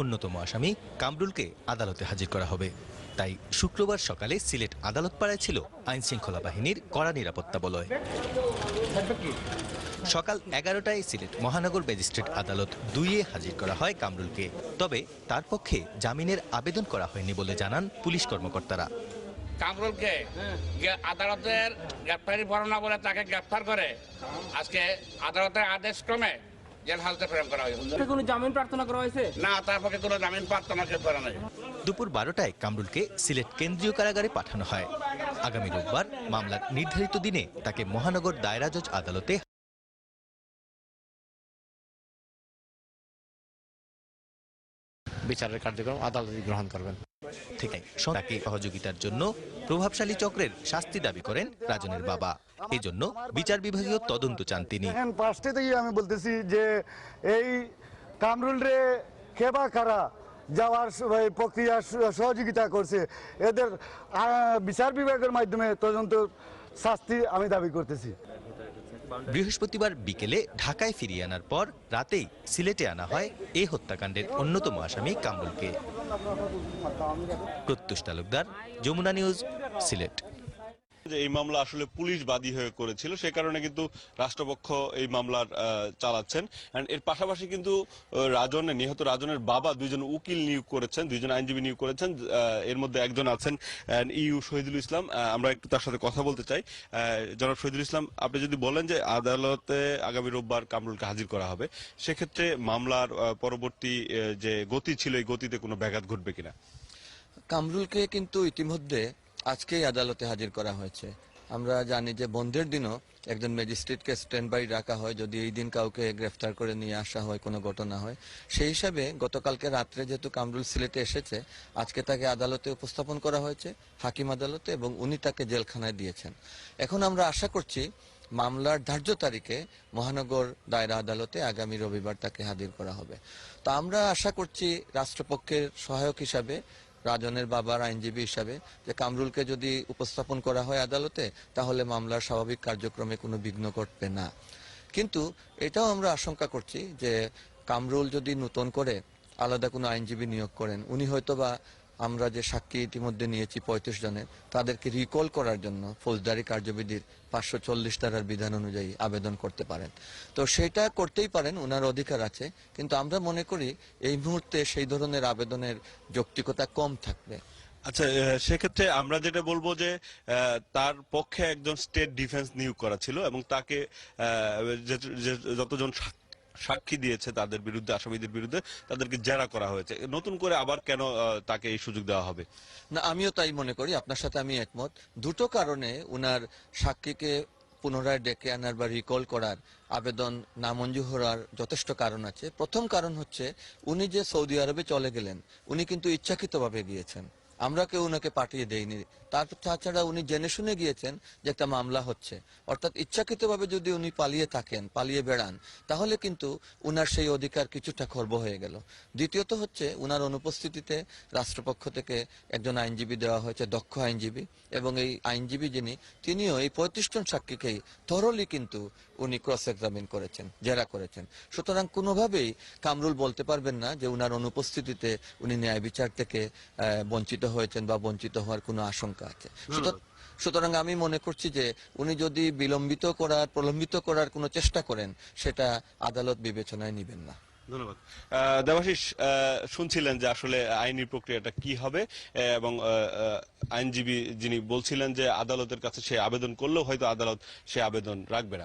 অন্যতম আসামি কামরুলকে আদালতে হাজির করা হবে। তাই শুক্রবার সকালে সিলেট আদালত পাড়ায় ছিল আইন শৃঙ্খলা বাহিনীর কড়া নিরাপত্তা বলয়। সকাল এগারোটায় সিলেট মহানগর ম্যাজিস্ট্রেট আদালত দুইয়ে হাজির করা হয় কামরুলকে। তবে তার পক্ষে জামিনের আবেদন করা হয়নি বলে জানান পুলিশ কর্মকর্তারা। কামরুলকে আদালতের গ্রেপ্তারি বর্ণনা বলে তাকে গ্রেপ্তার করে। আজকে আদালতের আদেশ ক্রমে জেল হালতে প্রেরণ করা হয়েছে। কোনো জামিন প্রার্থনা করা হয়েছে? না তার পক্ষে কোনো জামিন প্রার্থনা করা নেই। দুপুর বারোটায় কামরুলকে সিলেট কেন্দ্রীয় কারাগারে পাঠানো হয়। আগামী রোববার মামলার নির্ধারিত দিনে তাকে মহানগর দায়রা জজ আদালতে বিচারের কার্যক্রম আদালত গ্রহণ করবেন। থেকে তাকে সহযোগিতার জন্য প্রভাবশালী চক্রের শাস্তি দাবি করেন রাজনের বাবা। এজন্য বিচার বিভাগীয় তদন্ত চান তিনি। থেকে আমি বলতেছি যে এই কামরুল রে খেবা খারা যাওয়ার প্রক্রিয়া সহযোগিতা করছে এদের বিচার বিভাগের মাধ্যমে তদন্ত শাস্তি আমি দাবি করতেছি। বৃহস্পতিবার বিকেলে ঢাকায় ফিরিয়ে আনার পর রাতেই সিলেটে আনা হয় এ হত্যাকাণ্ডের অন্যতম আসামি কামরুলকে। প্রত্যুষ তালুকদার যমুনা নিউজ, সিলেট। যে এই মামলা আসলে পুলিশ বাদী হয়ে করেছিল, সে কারণে কিন্তু রাষ্ট্রপক্ষ এই মামলার চালাচ্ছেন। এর পাশাপাশি কিন্তু রাজনের নিহত রাজনের বাবা দুইজন উকিল নিয়োগ করেছেন, দুইজন আইনজীবী নিয়োগ করেছেন এর মধ্যে একজন আছেন ইউ শহীদুল ইসলাম। আমরা একটু তার সাথে কথা বলতে চাই। জনাব শহীদুল ইসলাম, আপনি যদি বলেন যে আদালতে আগামী রোববার কামরুলকে হাজির করা হবে, সেক্ষেত্রে মামলার পরবর্তী যে গতি ছিল, এই গতিতে কোনো ব্যাঘাত ঘটবে কিনা? কামরুলকে কিন্তু ইতিমধ্যে আজকেই আদালতে হাজির করা হয়েছে। আমরা জানি যে বন্ধের দিনও একজন ম্যাজিস্ট্রেটকে স্ট্যান্ড বাই রাখা হয়, যদি এই দিন কাউকে গ্রেফতার করে নিয়ে আসা হয়, কোনো ঘটনা হয়। সেই হিসাবে গতকালকে রাত্রে যেহেতু কামরুল সিলেটে এসেছে, আজকে তাকে আদালতে উপস্থাপন করা হয়েছে, হাকিম আদালতে, এবং উনি তাকে জেলখানায় দিয়েছেন। এখন আমরা আশা করছি মামলার ধার্য তারিখে মহানগর দায়রা আদালতে আগামী রবিবার তাকে হাজির করা হবে। তো আমরা আশা করছি রাষ্ট্রপক্ষের সহায়ক হিসাবে রাজনের বাবার আইনজীবী হিসাবে যে কামরুলকে যদি উপস্থাপন করা হয় আদালতে, তাহলে মামলার স্বাভাবিক কার্যক্রমে কোনো বিঘ্ন ঘটবে না। কিন্তু এটাও আমরা আশঙ্কা করছি যে কামরুল যদি নতুন করে আলাদা কোনো আইনজীবী নিয়োগ করেন, উনি হয়তোবা আমরা যে সাক্ষী ইতিমধ্যে নিয়েছি পঁয়ত্রিশ জনের, তাদেরকে রিকল করার জন্য ফৌজদারি কার্যবিধির পাঁচশো চল্লিশ ধারার বিধান অনুযায়ী আবেদন করতে পারেন। তো সেটা করতেই পারেন ওনার অধিকার আছে, কিন্তু আমরা মনে করি এই মুহূর্তে সেই ধরনের আবেদনের যৌক্তিকতা কম থাকবে। আচ্ছা সেক্ষেত্রে আমরা যেটা বলব যে তার পক্ষে একজন স্টেট ডিফেন্স নিয়োগ করা ছিল এবং তাকে যতজন সাক্ষী দিয়েছে তাদের বিরুদ্ধে, আসামিদের বিরুদ্ধে, তাদেরকে জেরা করা হয়েছে। নতুন করে আবার কেন তাকে এই সুযোগ দেওয়া হবে? না, আমিও তাই মনে করি, আপনার সাথে আমি একমত। দুটো কারণে উনার সাক্ষীকে পুনরায় ডেকে আনার বা রিকল করার আবেদন নামঞ্জুর হওয়ার যথেষ্ট কারণ আছে। প্রথম কারণ হচ্ছে, উনি যে সৌদি আরবে চলে গেলেন, উনি কিন্তু ইচ্ছাকৃতভাবে গিয়েছেন। আমরা কেউ ওনাকে পাঠিয়ে দেইনি। তার তাছাড়া উনি জেনে শুনে গিয়েছেন যে একটা মামলা হচ্ছে। অর্থাৎ ইচ্ছাকৃতভাবে যদি উনি পালিয়ে থাকেন, পালিয়ে বেড়ান, তাহলে কিন্তু উনার সেই অধিকার কিছুটা খর্ব হয়ে গেল। দ্বিতীয়ত হচ্ছে, উনার অনুপস্থিতিতে রাষ্ট্রপক্ষ থেকে একজন আইনজীবী দেওয়া হয়েছে, দক্ষ আইনজীবী, এবং এই আইনজীবী যিনি, তিনিও এই পঁয়ত্রিশ জন সাক্ষীকেই থরলি কিন্তু উনি ক্রস এক্সামিন করেছেন, জেরা করেছেন। সুতরাং কোনোভাবেই কামরুল বলতে পারবেন না যে উনার অনুপস্থিতিতে উনি ন্যায় বিচার থেকে বঞ্চিত হয়েছেন বা বঞ্চিত হওয়ার কোনো আশঙ্কা আছে। সুতরাং আমি মনে করছি যে উনি যদি বিলম্বিত করার প্রলম্বিত করার কোনো চেষ্টা করেন সেটা আদালত বিবেচনায় নেবেন না। ধন্যবাদ। দেবাশিস শুনছিলেন যে আসলে আইনি প্রক্রিয়াটা কি হবে এবং আইনজীবী যিনি বলছিলেন যে আদালতের কাছে সে আবেদন করলেও হয়তো আদালত সে আবেদন রাখবে না।